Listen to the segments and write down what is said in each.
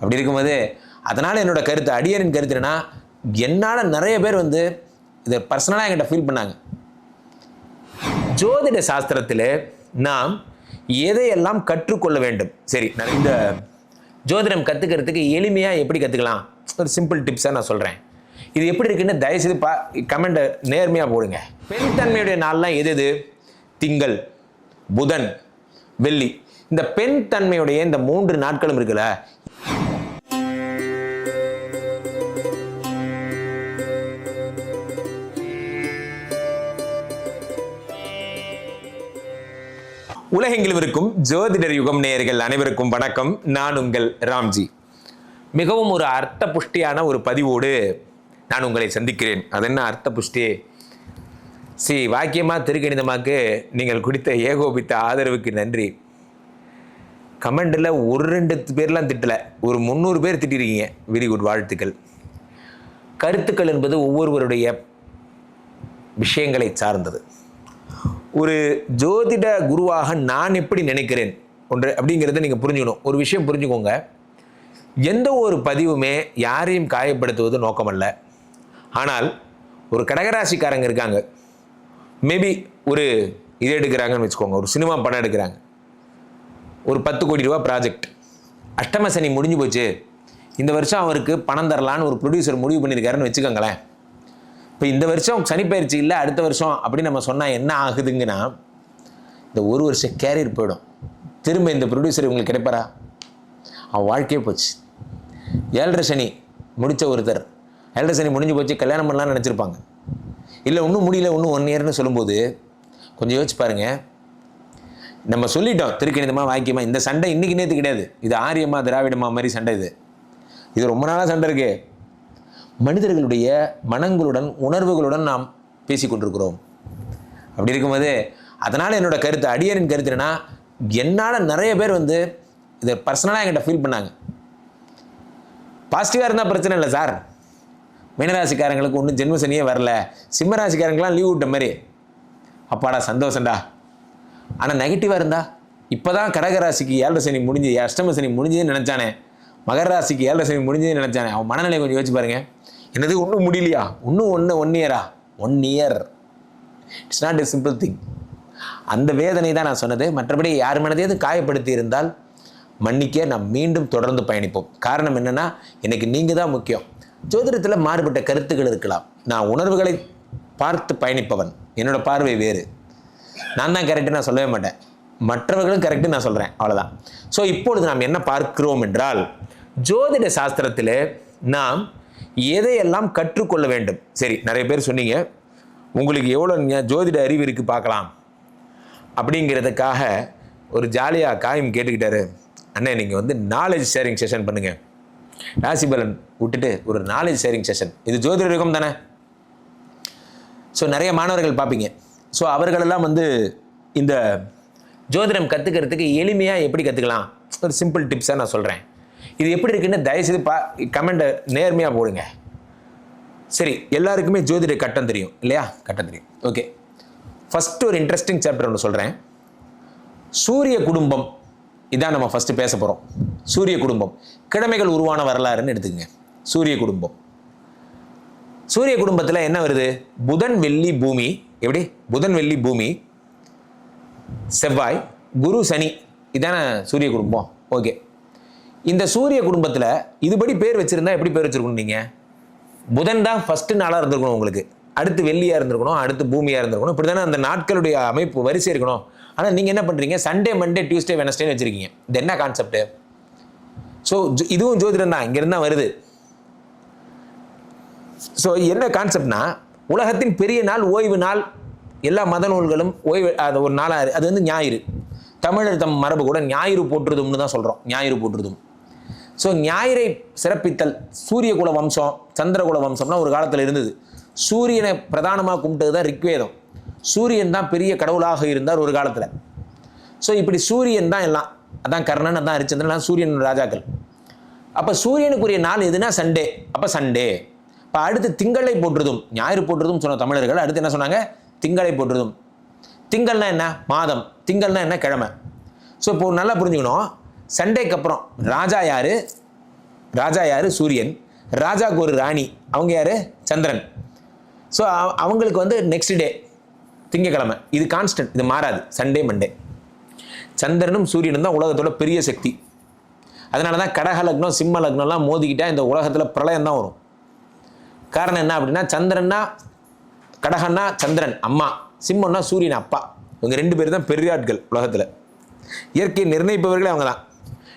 அப்படி இருக்கும்போது அதனால் என்னோட கருத்து அடியரின் கருத்து என்னன்னா என்னால் நிறைய பேர் வந்து இதை பர்சனலாக என்கிட்ட ஃபீல் பண்ணாங்க. ஜோதிட சாஸ்திரத்தில் நாம் எதையெல்லாம் கற்றுக்கொள்ள வேண்டும்? சரி நான் இந்த ஜோதிடம் கற்றுக்கிறதுக்கு எளிமையாக எப்படி கற்றுக்கலாம் ஒரு சிம்பிள் டிப்ஸாக நான் சொல்கிறேன் இது எப்படி இருக்குன்னு தயவுசெய்து பா கமெண்ட்டை நேர்மையாக போடுங்க. பெண் தன்மையுடைய நாள்லாம் எது எது? திங்கள் புதன் வெள்ளி. இந்த பெண் தன்மையுடைய இந்த மூன்று நாட்களும் இருக்குல்ல உலகெங்கிலும் இருக்கும் ஜோதிடர் யுகம் நேயர்கள் அனைவருக்கும் வணக்கம். நான் உங்கள் ராம்ஜி. மிகவும் ஒரு அர்த்த புஷ்டியான ஒரு பதிவோடு நான் உங்களை சந்திக்கிறேன். அது என்ன அர்த்த புஷ்டி? சி வாக்கியமாக திருக்கணிதமாக்கு நீங்கள் கொடுத்த ஏகோபித்த ஆதரவுக்கு நன்றி. கமெண்டில் ஒரு ரெண்டு பேர்லாம் திட்டலை. ஒரு முந்நூறு பேர் திட்டிருக்கீங்க. வெரி குட் வாழ்த்துக்கள். கருத்துக்கள் என்பது ஒவ்வொருவருடைய விஷயங்களை சார்ந்தது. ஒரு ஜோதிட குருவாக நான் எப்படி நினைக்கிறேன்? ஒன்று அப்படிங்கிறத நீங்கள் புரிஞ்சுக்கணும். ஒரு விஷயம் புரிஞ்சுக்கோங்க. எந்த ஒரு பதிவுமே யாரையும் காயப்படுத்துவது நோக்கமல்ல. ஆனால் ஒரு கடகராசிக்காரங்க இருக்காங்க. மேபி ஒரு இது எடுக்கிறாங்கன்னு வச்சுக்கோங்க. ஒரு சினிமா படம் எடுக்கிறாங்க. ஒரு பத்து கோடி ரூபா ப்ராஜெக்ட் அஷ்டம சனி முடிஞ்சு போச்சு. இந்த வருஷம் அவருக்கு பணம் தரலான்னு ஒரு ப்ரொடியூசர் முடிவு பண்ணியிருக்காருன்னு வச்சுக்கோங்களேன். இப்போ இந்த வருஷம் சனிப்பயிற்சி இல்லை அடுத்த வருஷம் அப்படின்னு நம்ம சொன்னால் என்ன ஆகுதுங்கன்னா இந்த ஒரு வருஷம் கேரியர் போயிடும். திரும்ப இந்த ப்ரொடியூசர் இவங்களுக்கு கிடைப்பாரா? அவன் வாழ்க்கையே போச்சு. ஏழரை சனி முடித்த ஒருத்தர். ஏழரை சனி முடிஞ்சு போச்சு கல்யாணம் பண்ணலாம்னு நினச்சிருப்பாங்க. இல்லை இன்னும் முடியல இன்னும் ஒன் இயர்னு சொல்லும்போது கொஞ்சம் யோசிச்சு பாருங்கள் நம்ம சொல்லிட்டோம் திருக்கணிதமாக வாக்கியமா இந்த சண்டை இன்றைக்கி நேற்று கிடையாது. இது ஆரியமா திராவிடமா மாதிரி சண்டை இது. இது ரொம்ப நாளாக சண்டை இருக்குது மனிதர்களுடைய மனங்களுடன் உணர்வுகளுடன் நாம் பேசி கொண்டிருக்கிறோம். அப்படி இருக்கும்போது அதனால் என்னோட கருத்து அடியரின் கருத்து என்னன்னா என்னால் நிறைய பேர் வந்து இதை பர்சனலாக என்கிட்ட ஃபீல் பண்ணாங்க. பாசிட்டிவாக இருந்தால் பிரச்சனை இல்லை சார். மீனராசிக்காரங்களுக்கு ஒன்றும் ஜென்மசனியே வரல. சிம்மராசிக்காரங்களாம் லீவ் விட்ட மாதிரி. அப்பாடா சந்தோஷம்டா. ஆனால் நெகட்டிவாக இருந்தா இப்போ தான் கடகராசிக்கு ஏழரை சனி முடிஞ்சு அஷ்டம சனி முடிஞ்சுன்னு நினச்சானே. மகர ராசிக்கு ஏழரை சனி முடிஞ்சதுன்னு நினச்சானே அவன் மனநிலை கொஞ்சம் யோசிச்சு பாருங்க. என்னது ஒன்றும் முடியலையா? இன்னும் ஒன்று ஒன் இயரா one year it's not a simple thing அந்த வேதனை தான் நான் சொன்னது. மற்றபடி யார் மனதையாவது காயப்படுத்தி இருந்தால் மன்னிக்க நாம் மீண்டும் தொடர்ந்து பயணிப்போம். காரணம் என்னென்னா எனக்கு நீங்கள் தான் முக்கியம். ஜோதிடத்தில் மாறுபட்ட கருத்துக்கள் இருக்கலாம். நான் உணர்வுகளை பார்த்து பயணிப்பவன். என்னோட பார்வை வேறு. நான் தான் கரெக்டு நான் சொல்லவே மாட்டேன். மற்றவர்களும் கரெக்டு நான் சொல்கிறேன் அவ்வளோதான் ஸோ இப்பொழுது நாம் என்ன பார்க்கிறோம் என்றால் ஜோதிட சாஸ்திரத்தில் நாம் எதையெல்லாம் கற்றுக்கொள்ள வேண்டும்? சரி நிறைய பேர் சொன்னீங்க. உங்களுக்கு எவ்வளோ ஜோதிட அறிவு இருக்குது பார்க்கலாம். அப்படிங்கிறதுக்காக ஒரு ஜாலியாக காயம் கேட்டுக்கிட்டாரு. அண்ணே நீங்கள் வந்து நாலேஜ் ஷேரிங் செஷன் பண்ணுங்கள் ராசிபலன் விட்டுட்டு ஒரு நாலேஜ் ஷேரிங் செஷன் இது ஜோதிட யுகம் தானே? ஸோ நிறைய மாணவர்கள் பார்ப்பீங்க. ஸோ அவர்களெல்லாம் வந்து இந்த ஜோதிடம் கற்றுக்கிறதுக்கு எளிமையாக எப்படி கற்றுக்கலாம் ஒரு சிம்பிள் டிப்ஸாக நான் சொல்கிறேன் இது எப்படி இருக்குன்னு தயவுசெய்து பா கமெண்ட்டை நேர்மையாக போடுங்க. சரி எல்லாருக்குமே ஜோதிட கட்டம் தெரியும் இல்லையா? கட்டம் தெரியும். ஓகே ஃபஸ்ட்டு ஒரு இன்ட்ரெஸ்டிங் சாப்டர் ஒன்று சொல்கிறேன் சூரிய குடும்பம் இதான் நம்ம ஃபஸ்ட்டு பேச போகிறோம் சூரிய குடும்பம். கிழமைகள் உருவான வரலாறுன்னு எடுத்துக்கங்க. சூரிய குடும்பம். சூரிய குடும்பத்தில் என்ன வருது? புதன் வெள்ளி பூமி. எப்படி? புதன் வெள்ளி பூமி. செவ்வாய் குரு சனி. இதான சூரிய குடும்பம். ஓகே இந்த சூரிய குடும்பத்தில் இதுபடி பேர் வச்சிருந்தா எப்படி பேர் வச்சுருக்கணும் நீங்கள் புதன் தான் ஃபஸ்ட்டு நாளாக இருந்திருக்கணும் உங்களுக்கு. அடுத்து வெள்ளியாக இருந்திருக்கணும் அடுத்து பூமியாக இருந்திருக்கணும். இப்படி தானே அந்த நாட்களுடைய அமைப்பு வரிசை இருக்கணும். ஆனால் நீங்கள் என்ன பண்ணுறீங்க சண்டே மண்டே டியூஸ்டே வெனஸ்டேன்னு வச்சுருக்கீங்க. இது என்ன கான்செப்ட் ஸோ இதுவும் ஜோதிடம் தான். இங்கேருந்து தான் வருது. ஸோ என்ன கான்செப்ட்னா உலகத்தின் பெரிய நாள் ஓய்வு நாள் எல்லா மத நூல்களும் ஓய்வு அது ஒரு நாளாக அது வந்து ஞாயிறு. தமிழர் தம் மரபு கூட ஞாயிறு போற்றுதும்னு தான் சொல்கிறோம் ஞாயிறு போற்றுதும். ஸோ ஞாயிறை சிறப்பித்தல் சூரியகுல வம்சம் சந்திரகுல வம்சம்னா ஒரு காலத்தில் இருந்தது. சூரியனை பிரதானமாக கும்பிட்டது தான் ரிக்வேதம். சூரியன் தான் பெரிய கடவுளாக இருந்தார் ஒரு காலத்தில். ஸோ இப்படி சூரியன் தான் எல்லாம் அதான் கர்ணன் அதான் ஹரிச்சந்திரன் சூரியன் ராஜாக்கள். அப்போ சூரியனுக்குரிய நாள் எதுனா சண்டே. அப்போ சண்டே. இப்போ அடுத்து திங்களை போற்றுதும் ஞாயிறு போற்றுதும் சொன்ன தமிழர்கள் அடுத்து என்ன சொன்னாங்க? திங்களை போற்றுதும். திங்கள்னா என்ன? மாதம். திங்கள்னா என்ன? கிழமை. ஸோ இப்போ நல்லா புரிஞ்சுக்கணும். சண்டேக்கு அப்புறம் ராஜா யாரு? ராஜா யாரு? சூரியன். ராஜாவுக்கு ஒரு ராணி. அவங்க யாரு? சந்திரன். ஸோ அவங்களுக்கு வந்து நெக்ஸ்ட் டே திங்கக்கிழமை. இது கான்ஸ்டன்ட் இது மாறாது. சண்டே மண்டே சந்திரனும் சூரியனும் தான் உலகத்தோட பெரிய சக்தி. அதனால தான் கடக லக்னம் சிம்ம லக்னம்லாம் மோதிக்கிட்டால் இந்த உலகத்தில் பிரளயம் தான் வரும். காரணம் என்ன அப்படின்னா சந்திரன்னா கடகன்னா சந்திரன் அம்மா. சிம்மன்னா சூரியன் அப்பா. இவங்க ரெண்டு பேர் தான் பெரிய ஆட்கள் உலகத்தில். இயற்கையை நிர்ணயிப்பவர்களே அவங்க தான்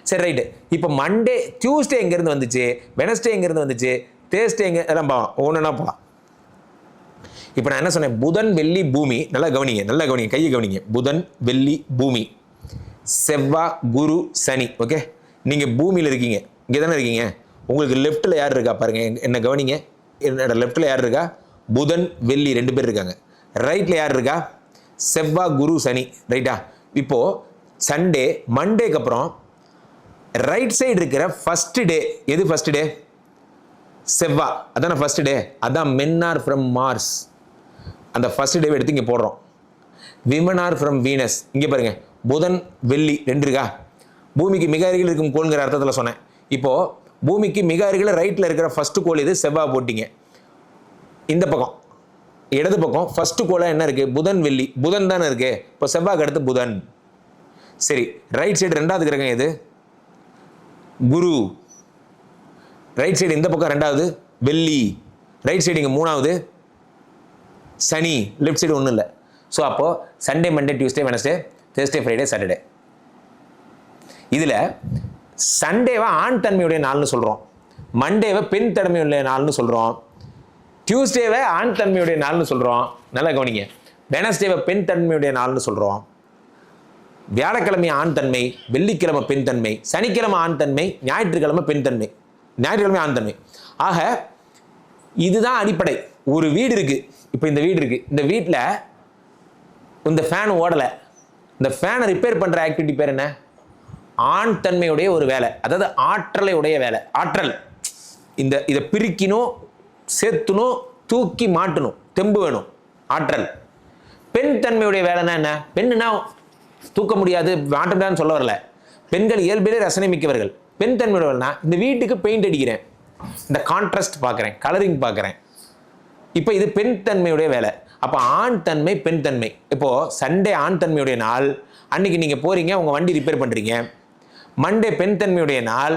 சரி ரைட்டு இப்போ மண்டே டியூஸ்டே எங்கேருந்து வந்துச்சு? வெனஸ்டே எங்கேருந்து வந்துச்சு? தேர்ஸ்டே எங்கே எல்லாம் போகலாம் ஒன்றுனா போகலாம் இப்போ நான் என்ன சொன்னேன்? புதன் வெள்ளி பூமி. நல்லா கவனிங்க நல்லா கவனிங்க கையை கவனிங்க. புதன் வெள்ளி பூமி. செவ்வாய் குரு சனி ஓகே நீங்கள் பூமியில் இருக்கீங்க. இங்கே தானே இருக்கீங்க? உங்களுக்கு லெஃப்ட்டில் யார் இருக்கா பாருங்கள் என்ன கவனிங்க? என்னோட லெஃப்ட்டில் யார் இருக்கா? புதன் வெள்ளி ரெண்டு பேர் இருக்காங்க. ரைட்டில் யார் இருக்கா? செவ்வா குரு சனி ரைட்டா இப்போது சண்டே மண்டேக்கு அப்புறம் ரைட் சைடு இருக்கிற ஃபர்ஸ்ட் டே எது ஃபர்ஸ்ட் டே செவ்வா. அதான ஃபர்ஸ்ட் டே அதான் மென் ஆர் ஃப்ரம் மார்ஸ் அந்த ஃபர்ஸ்ட் டேவை எடுத்து இங்கே போடுறோம். விமன் ஆர் ஃப்ரம் வீனஸ் இங்கே பாருங்க. புதன் வெள்ளி ரெண்டு இருக்கா? பூமிக்கு மிக அருகில் இருக்கும் கோள்ங்கிற அர்த்தத்தில் சொன்னேன். இப்போ பூமிக்கு மிக அருகில் ரைட்டில் இருக்கிற ஃபர்ஸ்ட் கோல் இது செவ்வாய் போட்டிங்க. இந்த பக்கம். இடது பக்கம் ஃபர்ஸ்ட் கோலாக என்ன இருக்குது புதன் வெள்ளி. புதன் தானே இருக்குது இப்போ செவ்வாய்க்கு அடுத்து புதன். சரி ரைட் சைடு ரெண்டாவது கிரகம் எது? குரு. ரைட் சைடு இந்த பக்கம்? ரெண்டாவது. வெள்ளி. ரைட் சைடு இங்கே மூணாவது. சனி. லெஃப்ட் சைடு ஒன்றும் இல்லை ஸோ அப்போது Sunday Monday Tuesday Wednesday Thursday Friday Saturday இதில் சண்டேவை ஆண் தன்மையுடைய நாள்னு சொல்கிறோம் மண்டேவை பெண் தன்மையுடைய நாள்னு சொல்கிறோம் டியூஸ்டேவை ஆண் தன்மையுடைய நாள்னு சொல்கிறோம் நல்லா கவனிங்க. வெனஸ்டேவை பெண் தன்மையுடைய நாள்னு சொல்கிறோம் வியாழக்கிழமை ஆண் தன்மை வெள்ளிக்கிழமை பெண் தன்மை சனிக்கிழமை ஆண் தன்மை ஞாயிற்றுக்கிழமை பெண் தன்மை. ஞாயிற்றுக்கிழமை ஆண் தன்மை. ஆக இதுதான் அடிப்படை. ஒரு வீடு இருக்குது இப்போ இந்த வீடு இருக்குது இந்த வீட்டில் இந்த ஃபேன் ஓடலை. இந்த ஃபேனை ரிப்பேர் பண்ணுற ஆக்டிவிட்டி பேர் என்ன? ஆண் தன்மையுடைய ஒரு வேலை. அதாவது ஆற்றலை உடைய வேலை. ஆற்றல். இந்த இதை பிரிக்கணும் சேர்த்துணும் தூக்கி மாட்டணும். தெம்பு வேணும். ஆற்றல். பெண் தன்மையுடைய வேலைன்னா என்ன? பெண்ணுனா தூக்க முடியாது மாட்டண்டான்னு சொல்ல வரல. பெண்கள் இயல்பிலே ரசனை மிக்கவர்கள். பெண் தன்மையுடைய இந்த வீட்டுக்கு பெயிண்ட் அடிக்கிறேன். இந்த கான்ட்ராஸ்ட் பார்க்குறேன் கலரிங் பார்க்குறேன். இப்போ இது பெண் தன்மையுடைய வேலை. அப்போ ஆண் தன்மை பெண் தன்மை. இப்போது சண்டே ஆண் தன்மையுடைய நாள். அன்றைக்கி நீங்கள் போகிறீங்க உங்கள் வண்டி ரிப்பேர் பண்ணுறீங்க மண்டே பெண் தன்மையுடைய நாள்.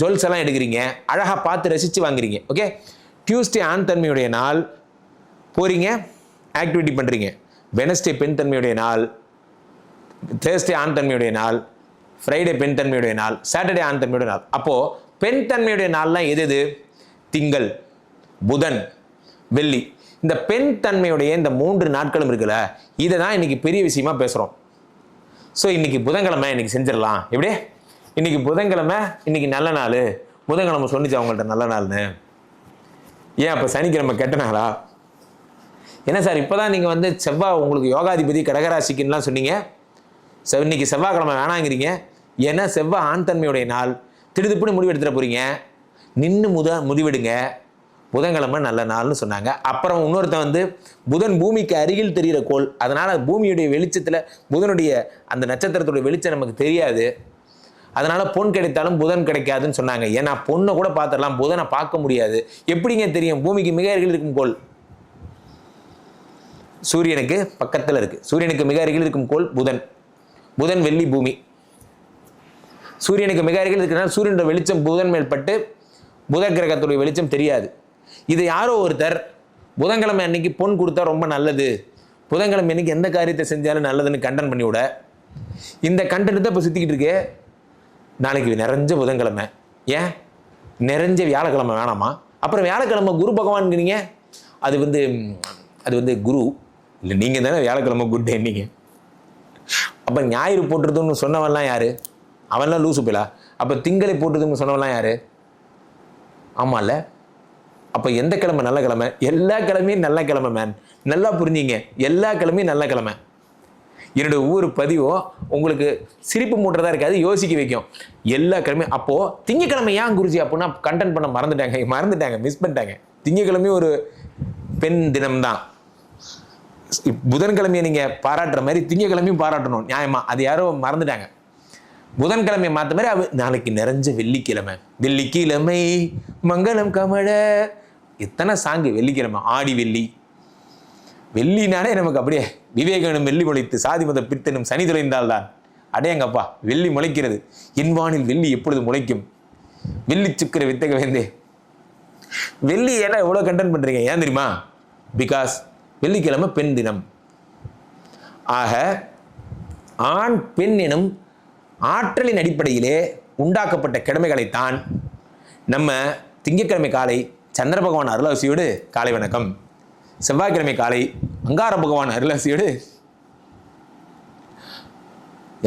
ஜுவல்ஸ் எல்லாம் எடுக்கிறீங்க. அழகாக பார்த்து ரசித்து வாங்குறீங்க ஓகே டியூஸ்டே ஆண் தன்மையுடைய நாள். போகிறீங்க ஆக்டிவிட்டி பண்ணுறீங்க வெனஸ்டே பெண் தன்மையுடைய நாள். தேர்ஸ்டே ஆண் தன்மையுடைய நாள் ஃப்ரைடே பெண் தன்மையுடைய நாள் சாட்டர்டே ஆண் தன்மையுடைய நாள். அப்போது பெண் தன்மையுடைய நாள்லாம் எது எது? திங்கள் புதன் வெள்ளி. இந்த பெண் தன்மையுடைய இந்த மூன்று நாட்களும் இருக்குல்ல இதை தான் இன்றைக்கி பெரிய விஷயமா பேசுகிறோம் ஸோ இன்னைக்கு புதன்கிழமை இன்னைக்கு செஞ்சிடலாம். எப்படி? இன்றைக்கி புதன்கிழமை இன்னைக்கு நல்ல நாள். புதன்கிழமை சொன்னிச்சு அவங்கள்ட்ட நல்ல நாள்னு. ஏன் அப்போ சனிக்கிழமை கெட்ட நாளா? என்ன சார் இப்போ தான் நீங்கள் வந்து செவ்வாய் உங்களுக்கு யோகாதிபதி கடகராசிக்குன்னுலாம் சொன்னீங்க. செவ் இன்னைக்கு செவ்வாய்க்கிழமை வேணாங்கிறீங்க. ஏன்னா செவ்வாய் ஆண் தன்மையுடைய நாள். திடுதிப்புன்னு முடிவு எடுத்துட போகிறீங்க நின்று முத முடிவெடுங்க புதன்கிழமை நல்ல நாள்னு சொன்னாங்க. அப்புறம் இன்னொருத்தன் வந்து புதன் பூமிக்கு அருகில் தெரிகிற கோள். அதனால் பூமியுடைய வெளிச்சத்தில் புதனுடைய அந்த நட்சத்திரத்துடைய வெளிச்சம் நமக்கு தெரியாது. அதனால் பொன் கிடைத்தாலும் புதன் கிடைக்காதுன்னு சொன்னாங்க. ஏன்னா பொண்ணை கூட பார்த்துடலாம். புதனை பார்க்க முடியாது. எப்படிங்க தெரியும்? பூமிக்கு மிக அருகில் இருக்கும் கோள். சூரியனுக்கு பக்கத்தில் இருக்குது சூரியனுக்கு மிக அருகில் இருக்கும் கோள் புதன். புதன் வெள்ளி பூமி. சூரியனுக்கு மிக அருகில் இருக்கிறனால சூரியனோட வெளிச்சம் புதன் மேல் பட்டு புத கிரகத்துடைய வெளிச்சம் தெரியாது. இது யாரோ ஒருத்தர் புதன்கிழமை அன்னைக்கு பொன் கொடுத்தா ரொம்ப நல்லது. புதன்கிழமை அன்னைக்கு எந்த காரியத்தை செஞ்சாலும் நல்லதுன்னு கண்டன் பண்ணிவிட இந்த கண்டென்ட் தான் இப்போ சுற்றிக்கிட்டு இருக்கு நாளைக்கு நிறைஞ்ச புதன்கிழமை. ஏன்? நிறைஞ்ச வியாழக்கிழமை வேணாமா? அப்புறம் வியாழக்கிழமை குரு பகவான்ங்கிறீங்க அது வந்து அது வந்து குரு. இல்லை நீங்கள் தானே வியாழக்கிழமை குட் டே நீங்கள் அப்போ ஞாயிறு போட்டுருதுன்னு சொன்னவன்லாம் யார்? அவன்லாம் லூசு பிலா அப்போ திங்களை போட்டுறதுன்னு சொன்னவன்லாம் யார்? ஆமாம்ல அப்போ எந்த கிழமை? நல்ல கிழமை. எல்லா கிழமையும் நல்ல கிழமை மேன் நல்லா புரிஞ்சிங்க. எல்லா கிழமையும் நல்ல கிழமை. என்னுடைய ஒவ்வொரு பதிவும் உங்களுக்கு சிரிப்பு மூட்டுறதா இருக்காது யோசிக்க வைக்கும். எல்லா கிழமையும் அப்போது திங்கக்கிழமை ஏன் குருஜி அப்படின்னா கண்டென்ட் பண்ண மறந்துட்டாங்க. மறந்துட்டாங்க. மிஸ் பண்ணிட்டாங்க. திங்கக்கிழமையும் ஒரு பெண் தினம்தான். புதன்கிழமையை நீங்கள் பாராட்டுற மாதிரி திங்கக்கிழமையும் பாராட்டணும். நியாயமா? அது யாரோ மறந்துட்டாங்க. புதன்கிழமை மாற்ற மாதிரி அவ நாளைக்கு நிறைஞ்ச வெள்ளிக்கிழமை. வெள்ளிக்கிழமை மங்களம் கமழ. எத்தனை சாங்கு? வெள்ளிக்கிழமை ஆடி வெள்ளி. வெள்ளினாலே நமக்கு அப்படியே விவேகனும் வெள்ளி முளைத்து சாதி மத பித்தனும் சனி துளைந்தால்தான் அடையங்கப்பா வெள்ளி முளைக்கிறது. என்வானில் வெள்ளி எப்பொழுது முளைக்கும்? வெள்ளி சுக்கிர வித்தக வேந்தே வெள்ளி ஏன்னா எவ்வளோ கண்டென்ட் பண்ணுறீங்க ஏன் தெரியுமா? பிகாஸ் வெள்ளிக்கிழமை பெண் தினம். ஆக ஆண் பெண் எனும் ஆற்றலின் அடிப்படையிலே உண்டாக்கப்பட்ட கிழமைகளைத்தான் நம்ம திங்கட்கிழமை காலை சந்திர பகவான் அருளாசியோடு காலை வணக்கம். செவ்வாய்க்கிழமை காலை அங்கார பகவான் அருளாசியோடு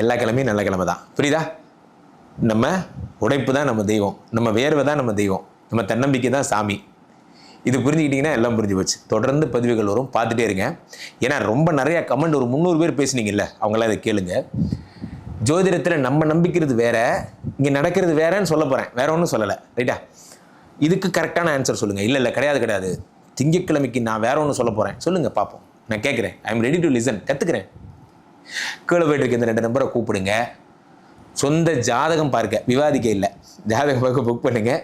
எல்லா கிழமையும் நல்ல கிழமை தான். புரியுதா? நம்ம உடைப்பு தான் நம்ம தெய்வம். நம்ம வேர்வை தான் நம்ம தெய்வம். நம்ம தன்னம்பிக்கை தான் சாமி. இது புரிஞ்சுக்கிட்டிங்கன்னா எல்லாம் புரிஞ்சு போச்சு. தொடர்ந்து பதிவுகள் வரும். பார்த்துட்டே இருங்க. ஏன்னா ரொம்ப நிறையா கமெண்ட் ஒரு முந்நூறு பேர் பேசுனீங்கல்ல அவங்களாம் இதை கேளுங்க. ஜோதிடத்தில் நம்ம நம்பிக்கிறது வேற இங்கே நடக்கிறது வேறன்னு சொல்ல போகிறேன் வேற ஒன்றும் சொல்லலை. ரைட்டா இதுக்கு கரெக்டான ஆன்சர் சொல்லுங்கள் இல்லை இல்லை கிடையாது கிடையாது. திங்கட்கிழமைக்கு நான் வேற ஒன்று சொல்ல போகிறேன் சொல்லுங்கள் பார்ப்போம். நான் கேட்குறேன். I am ready to listen கற்றுக்கிறேன் கீழே போயிட்டு இருக்க இந்த ரெண்டு நம்பரை கூப்பிடுங்க. சொந்த ஜாதகம் பார்க்க விவாதிக்க இல்லை. ஜாதகம் பார்க்க புக் பண்ணுங்கள்